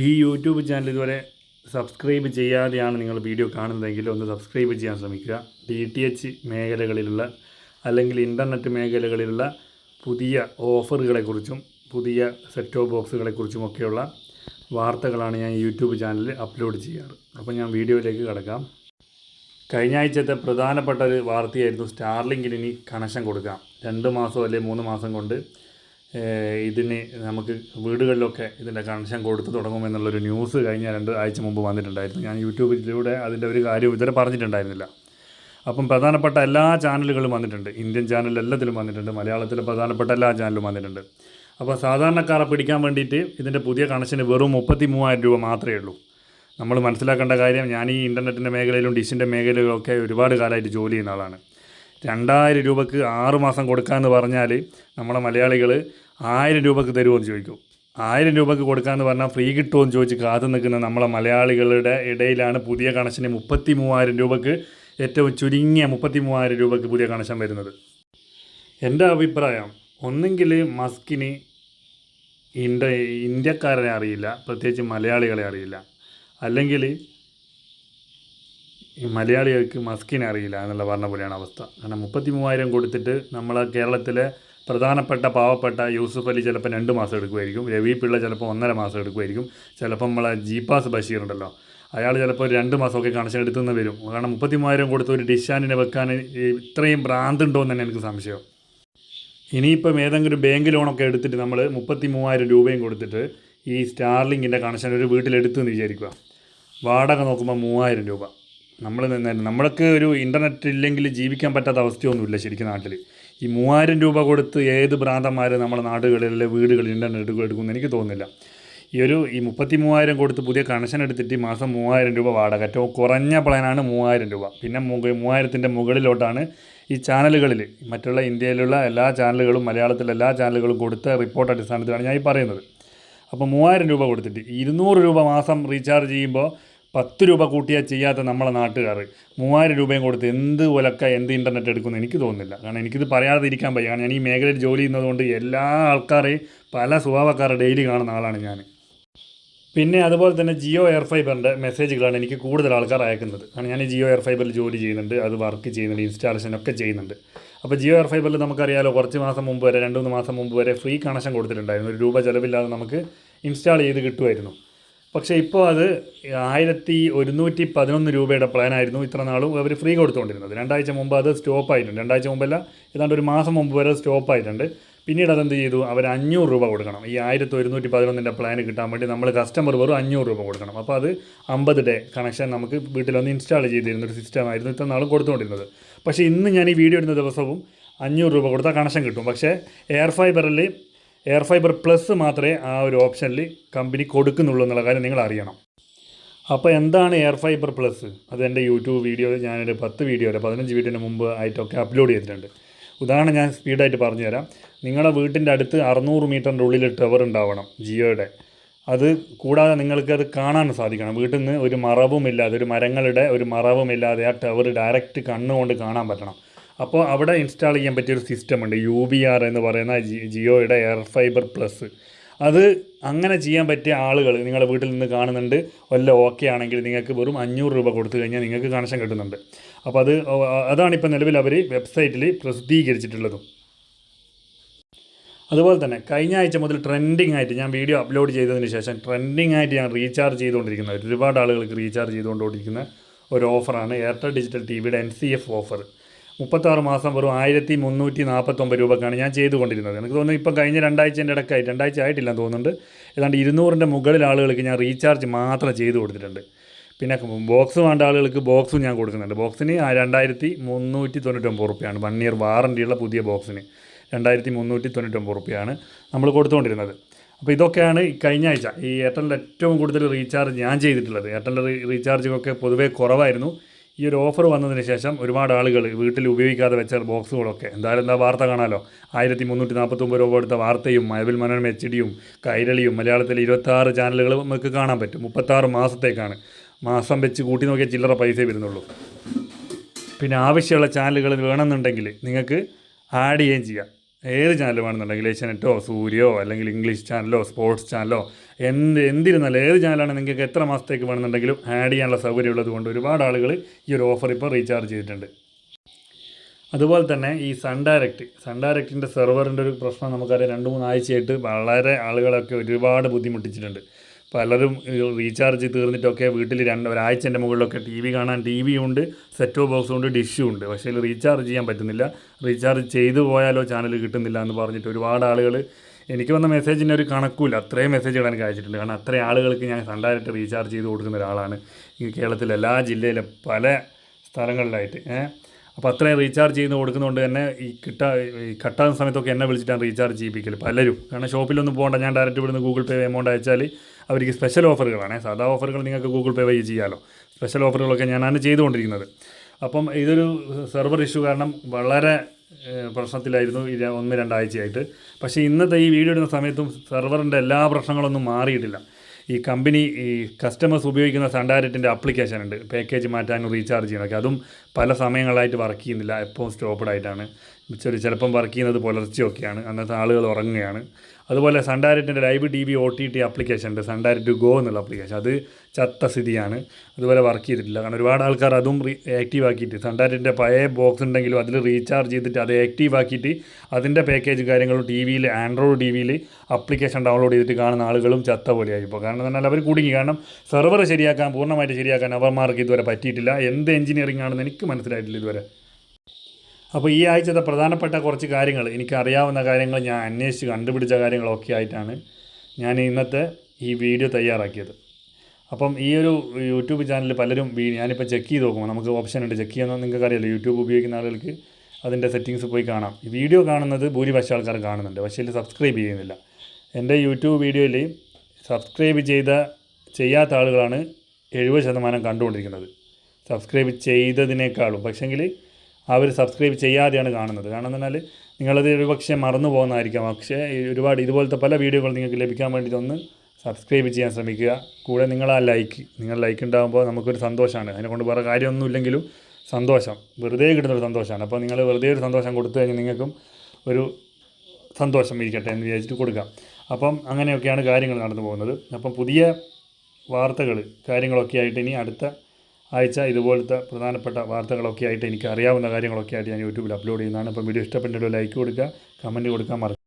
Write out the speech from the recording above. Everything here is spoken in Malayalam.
ഈ യൂട്യൂബ് ചാനൽ ഇതുവരെ സബ്സ്ക്രൈബ് ചെയ്യാതെയാണ് നിങ്ങൾ വീഡിയോ കാണുന്നതെങ്കിൽ ഒന്ന് സബ്സ്ക്രൈബ് ചെയ്യാൻ ശ്രമിക്കുക. ഡി ടി എച്ച് മേഖലകളിലുള്ള അല്ലെങ്കിൽ ഇന്റർനെറ്റ് മേഖലകളിലുള്ള പുതിയ ഓഫറുകളെക്കുറിച്ചും പുതിയ സെറ്റ് ടോപ്പ് ബോക്സുകളെക്കുറിച്ചുമൊക്കെയുള്ള വാർത്തകളാണ് ഞാൻ യൂട്യൂബ് ചാനലിൽ അപ്ലോഡ് ചെയ്യാറ്. അപ്പോൾ ഞാൻ വീഡിയോയിലേക്ക് കിടക്കാം. കഴിഞ്ഞ ആഴ്ചത്തെ പ്രധാനപ്പെട്ട ഒരു വാർത്തയായിരുന്നു സ്റ്റാർലിങ്കിന് ഇനി കണക്ഷൻ കൊടുക്കാം. രണ്ട് മാസം അല്ലെങ്കിൽ മൂന്ന് മാസം കൊണ്ട് ഇതിന് നമുക്ക് വീടുകളിലൊക്കെ ഇതിന്റെ കണക്ഷൻ കൊടുത്തു തുടങ്ങുമെന്നുള്ളൊരു ന്യൂസ് കഴിഞ്ഞ രണ്ട് ആഴ്ച മുമ്പ് വന്നിട്ടുണ്ടായിരുന്നു. ഞാൻ യൂട്യൂബിലൂടെ അതിന്റെ ഒരു കാര്യം ഇതുവരെ പറഞ്ഞിട്ടുണ്ടായിരുന്നില്ല. അപ്പം പ്രധാനപ്പെട്ട എല്ലാ ചാനലുകളും വന്നിട്ടുണ്ട്. ഇന്ത്യൻ ചാനൽ എല്ലാത്തിലും വന്നിട്ടുണ്ട്. മലയാളത്തിലെ പ്രധാനപ്പെട്ട എല്ലാ ചാനലും വന്നിട്ടുണ്ട്. അപ്പോൾ സാധാരണക്കാരെ പിടിക്കാൻ വേണ്ടിയിട്ട് ഇതിന്റെ പുതിയ കണക്ഷന് വെറും മുപ്പത്തി മൂവായിരം രൂപ മാത്രമേ ഉള്ളൂ. നമ്മൾ മനസ്സിലാക്കേണ്ട കാര്യം ഞാൻ ഈ ഇന്റർനെറ്റിന്റെ മേഖലയിലും ഡിഷിന്റെ മേഖലയിലും ഒക്കെ ഒരുപാട് കാലമായിട്ട് ജോലി ചെയ്യുന്ന ആളാണ്. രണ്ടായിരം രൂപക്ക് ആറുമാസം കൊടുക്കാമെന്ന് പറഞ്ഞാൽ നമ്മളെ മലയാളികൾ ആയിരം രൂപക്ക് തരുമോ എന്ന് ചോദിക്കും. ആയിരം രൂപക്ക് കൊടുക്കാമെന്ന് പറഞ്ഞാൽ ഫ്രീ കിട്ടുമോ എന്ന് ചോദിച്ച് കാത്തു നിൽക്കുന്ന നമ്മളെ മലയാളികളുടെ ഇടയിലാണ് പുതിയ കണക്ഷന് മുപ്പത്തി മൂവായിരം രൂപക്ക് ഏറ്റവും ചുരുങ്ങിയ മുപ്പത്തി മൂവായിരം രൂപക്ക് പുതിയ കണക്ഷൻ വരുന്നത്. എന്റെ അഭിപ്രായം ഒന്നെങ്കിൽ മസ്കിന് ഇന്ത്യ ഇന്ത്യക്കാരനെ അറിയില്ല പ്രത്യേകിച്ച് മലയാളികളെ അറിയില്ല. അല്ലെങ്കിൽ ഈ മലയാളികൾക്ക് മസ്കിനെ അറിയില്ല എന്നുള്ള പറഞ്ഞ പോലെയാണ് അവസ്ഥ. കാരണം മുപ്പത്തി മൂവായിരം കൊടുത്തിട്ട് നമ്മൾ കേരളത്തിലെ പ്രധാനപ്പെട്ട പാവപ്പെട്ട യൂസുഫ് അലി ചിലപ്പോൾ രണ്ട് മാസം എടുക്കുമായിരിക്കും. രവി പിള്ള ചിലപ്പോൾ ഒന്നര മാസം എടുക്കുമായിരിക്കും. ചിലപ്പോൾ നമ്മളെ ജീപ്പാസ് ബഷീർ ഉണ്ടല്ലോ. അയാൾ ചിലപ്പോൾ ഒരു രണ്ട് മാസമൊക്കെ കണക്ഷൻ എടുത്തുനിന്ന് വരും. കാരണം മുപ്പത്തി മൂവായിരം കൊടുത്ത് ഒരു ഡിഷാനിനെ വെക്കാൻ ഇത്രയും ഭ്രാന്തുണ്ടോ എന്ന് തന്നെ എനിക്ക് സംശയം. ഇനിയിപ്പം ഏതെങ്കിലും ഒരു ബാങ്ക് ലോണൊക്കെ എടുത്തിട്ട് നമ്മൾ മുപ്പത്തി മൂവായിരം രൂപയും കൊടുത്തിട്ട് ഈ സ്റ്റാർലിങ്ങിന്റെ കണക്ഷൻ ഒരു വീട്ടിലെടുത്തു എന്ന് വിചാരിക്കുക. വാടക നോക്കുമ്പോൾ മൂവായിരം രൂപ. നമ്മൾ നമ്മൾക്ക് ഒരു ഇന്റർനെറ്റ് ഇല്ലെങ്കിൽ ജീവിക്കാൻ പറ്റാത്ത അവസ്ഥയൊന്നുമില്ല ശരിക്കും നാട്ടിൽ ഈ മൂവായിരം രൂപ കൊടുത്ത് ഏത് ഭ്രാന്തന്മാർ നമ്മുടെ നാടുകളിലെ വീടുകളിൽ ഇന്റർനെറ്റ് എടുക്കുമെന്ന് എനിക്ക് തോന്നുന്നില്ല. ഈ ഒരു ഈ മുപ്പത്തി മൂവായിരം കൊടുത്ത് പുതിയ കണക്ഷൻ എടുത്തിട്ട് മാസം മൂവായിരം രൂപ വാടക. ഏറ്റവും കുറഞ്ഞ പ്ലാനാണ് മൂവായിരം രൂപ. പിന്നെ മൂവായിരത്തിന്റെ മുകളിലോട്ടാണ് ഈ ചാനലുകളിൽ മറ്റുള്ള ഇന്ത്യയിലുള്ള എല്ലാ ചാനലുകളും മലയാളത്തിലെ എല്ലാ ചാനലുകളും കൊടുത്ത റിപ്പോർട്ട് അടിസ്ഥാനത്തിലാണ് ഞാൻ ഈ പറയുന്നത്. അപ്പോൾ മൂവായിരം രൂപ കൊടുത്തിട്ട് ഇരുന്നൂറ് രൂപ മാസം റീചാർജ് ചെയ്യുമ്പോൾ പത്ത് രൂപ കൂട്ടിയാൽ ചെയ്യാത്ത നമ്മളെ നാട്ടുകാർ മൂവായിരം രൂപയും കൊടുത്ത് എന്ത് ഒലക്ക എന്ത് ഇന്റർനെറ്റ് എടുക്കുമെന്ന് എനിക്ക് തോന്നുന്നില്ല. കാരണം എനിക്കിത് പറയാതെ ഇരിക്കാൻ പറ്റും കാരണം ഞാൻ ഈ മേഖലയിൽ ജോലി ചെയ്യുന്നതുകൊണ്ട് എല്ലാ ആൾക്കാരെയും പല സ്വഭാവക്കാരെ ഡെയിലി കാണുന്ന ആളാണ് ഞാൻ പിന്നെ അതുപോലെ തന്നെ ജിയോ എയർ ഫൈബറിന്റെ മെസ്സേജുകളാണ് എനിക്ക് കൂടുതൽ ആൾക്കാർ അയക്കുന്നത്. കാരണം ഞാൻ ജിയോ എയർ ഫൈബറിൽ ജോലി ചെയ്യുന്നുണ്ട് അത് വർക്ക് ചെയ്യുന്നുണ്ട് ഇൻസ്റ്റാളേഷൻ ഒക്കെ ചെയ്യുന്നുണ്ട്. അപ്പോൾ ജിയോ എയർ ഫൈബറിൽ നമുക്കറിയാലോ കുറച്ച് മാസം മുമ്പ് വരെ രണ്ട് മൂന്ന് മാസം മുമ്പ് വരെ ഫ്രീ കണക്ഷൻ കൊടുത്തിട്ടുണ്ടായിരുന്നു. ഒരു രൂപ ചിലവില്ലാതെ നമുക്ക് ഇൻസ്റ്റാൾ ചെയ്ത് കിട്ടുമായിരുന്നു. പക്ഷേ ഇപ്പോൾ അത് ആയിരത്തി ഒരുന്നൂറ്റി പതിനൊന്ന് രൂപയുടെ പ്ലാനായിരുന്നു ഇത്ര നാളും അവർ ഫ്രീ കൊടുത്തുകൊണ്ടിരുന്നത്. രണ്ടാഴ്ച മുമ്പ് അത് സ്റ്റോപ്പ് ആയിട്ടുണ്ട് രണ്ടാഴ്ച മുമ്പല്ല ഏതാണ്ട് ഒരു മാസം മുമ്പ് വരെ സ്റ്റോപ്പ് ആയിട്ടുണ്ട് പിന്നീട് അതെന്ത് ചെയ്തു? അവർ അഞ്ഞൂറ് രൂപ കൊടുക്കണം. ഈ ആയിരത്തി ഒരുന്നൂറ്റി പതിനൊന്നിന്റെ പ്ലാൻ കിട്ടാൻ വേണ്ടി നമ്മൾ കസ്റ്റമർ വെറും അഞ്ഞൂറ് രൂപ കൊടുക്കണം. അപ്പോൾ അത് അമ്പത് ഡേ കണക്ഷൻ നമുക്ക് വീട്ടിൽ വീട്ടിലൊന്ന് ഇൻസ്റ്റാൾ ചെയ്തിരുന്ന ഒരു സിസ്റ്റമായിരുന്നു ഇത്ര നാളും കൊടുത്തുകൊണ്ടിരുന്നത്. പക്ഷേ ഇന്ന് ഞാൻ ഈ വീഡിയോ ഇടുന്ന ദിവസവും അഞ്ഞൂറ് രൂപ കൊടുത്താൽ കണക്ഷൻ കിട്ടും. പക്ഷേ എയർ ഫൈബറിൽ എയർ ഫൈബർ പ്ലസ് മാത്രമേ ആ ഒരു ഓപ്ഷനിൽ കമ്പനി കൊടുക്കുന്നുള്ളൂ എന്നുള്ള കാര്യം നിങ്ങൾ അറിയണം. അപ്പോൾ എന്താണ് എയർ ഫൈബർ പ്ലസ്? അത് എന്റെ യൂട്യൂബ് വീഡിയോ ഞാനൊരു പത്ത് വീഡിയോ അല്ല പതിനഞ്ച് വീഡിയോന് മുമ്പ് ആയിട്ടൊക്കെ അപ്ലോഡ് ചെയ്തിട്ടുണ്ട്. ഉദാഹരണം ഞാൻ സ്പീഡായിട്ട് പറഞ്ഞുതരാം. നിങ്ങളുടെ വീട്ടിന്റെ അടുത്ത് അറുന്നൂറ് മീറ്ററിന്റെ ഉള്ളിൽ ടവർ ഉണ്ടാവണം ജിയോയുടെ. അത് കൂടാതെ നിങ്ങൾക്ക് അത് കാണാൻ സാധിക്കണം. വീട്ടിൽ നിന്ന് ഒരു മറവുമില്ലാതെ ഒരു മരങ്ങളുടെ ഒരു മറവുമില്ലാതെ ആ ടവർ ഡയറക്റ്റ് കണ്ണുകൊണ്ട് കാണാൻ പറ്റണം. അപ്പോൾ അവിടെ ഇൻസ്റ്റാൾ ചെയ്യാൻ പറ്റിയൊരു സിസ്റ്റം ഉണ്ട്. യു ബി ആർ എന്ന് പറയുന്ന ജിയോയുടെ എയർ ഫൈബർ പ്ലസ് അത് അങ്ങനെ ചെയ്യാൻ പറ്റിയ ആളുകൾ നിങ്ങളുടെ വീട്ടിൽ നിന്ന് കാണുന്നുണ്ട്. വല്ല ഓക്കെ ആണെങ്കിൽ നിങ്ങൾക്ക് വെറും അഞ്ഞൂറ് രൂപ കൊടുത്തു കഴിഞ്ഞാൽ നിങ്ങൾക്ക് കണക്ഷൻ കിട്ടുന്നുണ്ട്. അപ്പോൾ അത് അതാണിപ്പോൾ നിലവിൽ അവർ വെബ്സൈറ്റിൽ പ്രസിദ്ധീകരിച്ചിട്ടുള്ളതും. അതുപോലെ തന്നെ കഴിഞ്ഞ ആഴ്ച മുതൽ ട്രെൻഡിങ് ആയിട്ട് ഞാൻ വീഡിയോ അപ്ലോഡ് ചെയ്തതിന് ശേഷം ട്രെൻഡിങ് ആയിട്ട് ഞാൻ റീചാർജ് ചെയ്തുകൊണ്ടിരിക്കുന്ന ഒരുപാട് ആളുകൾക്ക് റീചാർജ് ചെയ്തുകൊണ്ടിരിക്കുന്ന ഒരു ഓഫറാണ് എയർടെൽ ഡിജിറ്റൽ ടി വിയുടെ എൻ സി എഫ് ഓഫർ മുപ്പത്താറ് മാസം വെറും ആയിരത്തി മുന്നൂറ്റി നാൽപ്പത്തൊമ്പത് രൂപക്കാണ് ഞാൻ ചെയ്തുകൊണ്ടിരുന്നത്. എനിക്ക് തോന്നുന്നു ഇപ്പം കഴിഞ്ഞ രണ്ടാഴ്ചേന്റെ ഇടയ്ക്കായി രണ്ടാഴ്ച ആയിട്ടില്ല എന്ന് തോന്നുന്നുണ്ട്. ഏതാണ്ട് ഇരുന്നൂറിന്റെ മുകളിൽ ആളുകൾക്ക് ഞാൻ റീചാർജ് മാത്രം ചെയ്ത് കൊടുത്തിട്ടുണ്ട്. പിന്നെ ബോക്സ് വേണ്ട ആളുകൾക്ക് ബോക്സും ഞാൻ കൊടുക്കുന്നുണ്ട്. ബോക്സിന് രണ്ടായിരത്തി മുന്നൂറ്റി തൊണ്ണൂറ്റൊമ്പത് റുപ്യാണ്. വൺ ഇയർ വാറണ്ടിയുള്ള പുതിയ ബോക്സിന് രണ്ടായിരത്തി മുന്നൂറ്റി തൊണ്ണൂറ്റൊമ്പത് റുപ്യാണ് നമ്മൾ കൊടുത്തുകൊണ്ടിരുന്നത്. അപ്പോൾ ഇതൊക്കെയാണ് കഴിഞ്ഞ ആഴ്ച ഈ എയർടെലിന്റെ ഏറ്റവും കൂടുതൽ റീചാർജ് ഞാൻ ചെയ്തിട്ടുള്ളത്. എയർടെലിന്റെ റീചാർജൊക്കെ പൊതുവേ കുറവായിരുന്നു. ഈ ഒരു ഓഫർ വന്നതിന് ശേഷം ഒരുപാട് ആളുകൾ വീട്ടിൽ ഉപയോഗിക്കാതെ വെച്ച ബോക്സുകളൊക്കെ എന്തായാലും എന്താ വാർത്ത കാണാമല്ലോ ആയിരത്തി മുന്നൂറ്റി നാൽപ്പത്തൊമ്പത് രൂപ കൊടുത്ത വാർത്തയും മയവിൽ മനോരമ എച്ച് ഡിയും കൈരളിയും മലയാളത്തിലെ ഇരുപത്താറ് ചാനലുകൾ നമുക്ക് കാണാൻ പറ്റും. മുപ്പത്താറ് മാസത്തേക്കാണ്. മാസം വെച്ച് കൂട്ടി നോക്കിയാൽ ചില്ലറ പൈസ വരുന്നുള്ളൂ. പിന്നെ ആവശ്യമുള്ള ചാനലുകൾ വേണമെന്നുണ്ടെങ്കിൽ നിങ്ങൾക്ക് ആഡ് ചെയ്യുകയും ചെയ്യാം. ഏത് ചാനൽ വേണമെന്നുണ്ടെങ്കിൽ ഏഷ്യാനെറ്റോ സൂര്യോ അല്ലെങ്കിൽ ഇംഗ്ലീഷ് ചാനലോ സ്പോർട്സ് ചാനലോ എന്ത് എന്തിരുന്നാലും ഏത് ചാനലാണ് നിങ്ങൾക്ക് എത്ര മാസത്തേക്ക് വേണമെന്നുണ്ടെങ്കിലും ആഡ് ചെയ്യാനുള്ള സൗകര്യം ഉള്ളത് കൊണ്ട് ഒരുപാട് ആളുകൾ ഈ ഒരു ഓഫർ ഇപ്പോൾ റീചാർജ് ചെയ്തിട്ടുണ്ട്. അതുപോലെ തന്നെ ഈ സൺ ഡയറക്റ്റ് സൺ ഡയറക്റ്റിന്റെ സെർവറിന്റെ ഒരു പ്രശ്നം നമുക്കറിയാം. രണ്ട് മൂന്ന് ആഴ്ചയായിട്ട് വളരെ ആളുകളൊക്കെ ഒരുപാട് ബുദ്ധിമുട്ടിച്ചിട്ടുണ്ട്. പലരും റീചാർജ് തീർന്നിട്ടൊക്കെ വീട്ടിൽ രണ്ട് ഒരാഴ്ചന്റെ മുകളിലൊക്കെ ടി വി കാണാൻ ടി വി ഉണ്ട് സെറ്റോ ബോക്സും ഉണ്ട് ഡിഷും ഉണ്ട്. പക്ഷേ റീചാർജ് ചെയ്യാൻ പറ്റുന്നില്ല. റീചാർജ് ചെയ്തു പോയാലോ ചാനൽ കിട്ടുന്നില്ല എന്ന് പറഞ്ഞിട്ട് ഒരുപാട് ആളുകൾ എനിക്ക് വന്ന മെസ്സേജിന്റെ ഒരു കണക്കൂല അത്രയും മെസ്സേജുകൾ എനിക്ക് അയച്ചിട്ടുണ്ട്. കാരണം അത്രയും ആളുകൾക്ക് ഞാൻ സണ്ടായിട്ട് റീചാർജ് ചെയ്ത് കൊടുക്കുന്ന ഒരാളാണ്. ഈ കേരളത്തിലെ എല്ലാ ജില്ലയിലെ പല സ്ഥലങ്ങളിലായിട്ട് ഏഹ് അപ്പോൾ അത്രയും റീചാർജ് ചെയ്ത് കൊടുക്കുന്നതുകൊണ്ട് തന്നെ ഈ കിട്ടാ കട്ടാകുന്ന സമയത്തൊക്കെ എന്നെ വിളിച്ചിട്ടാണ് റീചാർജ് ചെയ്യിപ്പിക്കൽ പലരും. കാരണം ഷോപ്പിലൊന്നും പോകണ്ട. ഞാൻ ഡയറക്റ്റ് ഇവിടുന്ന് ഗൂഗിൾ പേ എമൗണ്ട് അയച്ചാൽ അവർക്ക് സ്പെഷ്യൽ ഓഫറുകളാണ് സാധാ ഓഫറുകൾ നിങ്ങൾക്ക് ഗൂഗിൾ പേ വഴി ചെയ്യാമല്ലോ സ്പെഷ്യൽ ഓഫറുകളൊക്കെ ഞാനാണ് ചെയ്തുകൊണ്ടിരിക്കുന്നത്. അപ്പം ഇതൊരു സെർവർ ഇഷ്യൂ കാരണം വളരെ പ്രശ്നത്തിലായിരുന്നു ഒന്ന് രണ്ടാഴ്ചയായിട്ട്. പക്ഷേ ഇന്നത്തെ ഈ വീഡിയോ ഇടുന്ന സമയത്തും സെർവറിന്റെ എല്ലാ പ്രശ്നങ്ങളൊന്നും മാറിയിട്ടില്ല. ഈ കമ്പനി ഈ കസ്റ്റമേഴ്സ് ഉപയോഗിക്കുന്ന സണ്ടാരറ്റിന്റെ ആപ്ലിക്കേഷൻ ഉണ്ട്. പാക്കേജ് മാറ്റാനും റീചാർജ് ചെയ്യാനൊക്കെ. അതും പല സമയങ്ങളായിട്ട് വർക്ക് ചെയ്യുന്നില്ല. എപ്പോഴും സ്റ്റോപ്പ്ഡ് ആയിട്ടാണ്. ചെറിയ ചിലപ്പം വർക്ക് ചെയ്യുന്നത് പുലർച്ചെയൊക്കെയാണ് അന്നത്തെ ആളുകൾ ഉറങ്ങുകയാണ്. അതുപോലെ സണ്ടാരറ്റിന്റെ live T V O T T application ഉണ്ട്. സണ്ടാരറ്റ് ഗോ എന്നുള്ള ആപ്ലിക്കേഷൻ അത് ചത്ത സ്ഥിതിയാണ്. അതുപോലെ വർക്ക് ചെയ്തിട്ടില്ല. കാരണം ഒരുപാട് ആൾക്കാർ അതും ആക്റ്റീവ് ആക്കിയിട്ട് സണ്ടാരറ്റിന്റെ പഴയ ബോക്സ് ഉണ്ടെങ്കിലും അതിൽ റീചാർജ് ചെയ്തിട്ട് അത് ആക്റ്റീവ് ആക്കിയിട്ട് അതിന്റെ പാക്കേജ് കാര്യങ്ങളും ടി വിയിൽ ആൻഡ്രോയിഡ് ടി വിയിൽ ആപ്ലിക്കേഷൻ ഡൗൺലോഡ് ചെയ്തിട്ട് കാണുന്ന ആളുകളും ചത്ത പോലെയായി ഇപ്പോൾ കാരണം എന്ന് പറഞ്ഞാൽ അവർ കുടുങ്ങി. കാരണം സെർവർ ശരിയാക്കാൻ പൂർണമായിട്ട് ശരിയാക്കാൻ അവർമാർക്ക് ഇതുവരെ പറ്റിയിട്ടില്ല. എന്ത് എഞ്ചിനീയറിംഗ് ആണെന്ന് എനിക്ക് മനസ്സിലായിട്ടില്ല ഇതുവരെ. അപ്പോൾ ഈ ആഴ്ചത്തെ പ്രധാനപ്പെട്ട കുറച്ച് കാര്യങ്ങൾ എനിക്കറിയാവുന്ന കാര്യങ്ങൾ ഞാൻ അന്വേഷിച്ച് കണ്ടുപിടിച്ച കാര്യങ്ങളൊക്കെ ആയിട്ടാണ് ഞാൻ ഇന്നത്തെ ഈ വീഡിയോ തയ്യാറാക്കിയത്. അപ്പം ഈ ഒരു യൂട്യൂബ് ചാനൽ പലരും ഞാനിപ്പോൾ ചെക്ക് ചെയ്ത് നോക്കുമ്പോൾ നമുക്ക് ഓപ്ഷൻ ഉണ്ട്. ചെക്ക് ചെയ്യാൻ നിങ്ങൾക്ക് അറിയാലോ യൂട്യൂബ് ഉപയോഗിക്കുന്ന ആളുകൾക്ക് അതിന്റെ സെറ്റിങ്സ് പോയി കാണാം. ഈ വീഡിയോ കാണുന്നത് ഭൂരിപക്ഷം ആൾക്കാർ കാണുന്നുണ്ട് പക്ഷേ ഇതിൽ സബ്സ്ക്രൈബ് ചെയ്യുന്നില്ല. എന്റെ യൂട്യൂബ് വീഡിയോയിൽ സബ്സ്ക്രൈബ് ചെയ്ത ചെയ്യാത്ത ആളുകളാണ് എഴുപത് ശതമാനം കണ്ടുകൊണ്ടിരിക്കുന്നത്. സബ്സ്ക്രൈബ് ചെയ്തതിനേക്കാളും. പക്ഷേങ്കിൽ അവർ സബ്സ്ക്രൈബ് ചെയ്യാതെയാണ് കാണുന്നത്. കാരണം എന്ന് പറഞ്ഞാൽ നിങ്ങളത് ഒരുപക്ഷെ മറന്നു പോകുന്നതായിരിക്കാം. പക്ഷേ ഒരുപാട് ഇതുപോലത്തെ പല വീഡിയോകൾ നിങ്ങൾക്ക് ലഭിക്കാൻ വേണ്ടിയിട്ട് ഒന്ന് സബ്സ്ക്രൈബ് ചെയ്യാൻ ശ്രമിക്കുക. കൂടെ നിങ്ങൾ ആ ലൈക്ക് നിങ്ങൾ ലൈക്ക് ഉണ്ടാകുമ്പോൾ നമുക്കൊരു സന്തോഷമാണ് അതിനെക്കൊണ്ട് വേറെ കാര്യമൊന്നും ഇല്ലെങ്കിലും സന്തോഷം. വെറുതെ കിട്ടുന്നൊരു സന്തോഷമാണ് അപ്പോൾ നിങ്ങൾ വെറുതെ ഒരു സന്തോഷം കൊടുത്തു കഴിഞ്ഞാൽ നിങ്ങൾക്കും ഒരു സന്തോഷം ഇരിക്കട്ടെ എന്ന് വിചാരിച്ചിട്ട് കൊടുക്കാം. അപ്പം അങ്ങനെയൊക്കെയാണ് കാര്യങ്ങൾ നടന്നു പോകുന്നത്. അപ്പം പുതിയ വാർത്തകൾ കാര്യങ്ങളൊക്കെ ആയിട്ട് ഇനി അടുത്ത ആഴ്ച ഇതുപോലത്തെ പ്രധാനപ്പെട്ട വാർത്തകളൊക്കെ ആയിട്ട് എനിക്ക് അറിയാവുന്ന കാര്യങ്ങളൊക്കെ ആയിട്ട് ഞാൻ യൂട്യൂബിൽ അപ്ലോഡ് ചെയ്യുന്നതാണ്. അപ്പം വീഡിയോ ഇഷ്ടപ്പെട്ടിട്ടുള്ള ലൈക്ക് കൊടുക്കുക കമന്റ് കൊടുക്കാൻ മറക്കും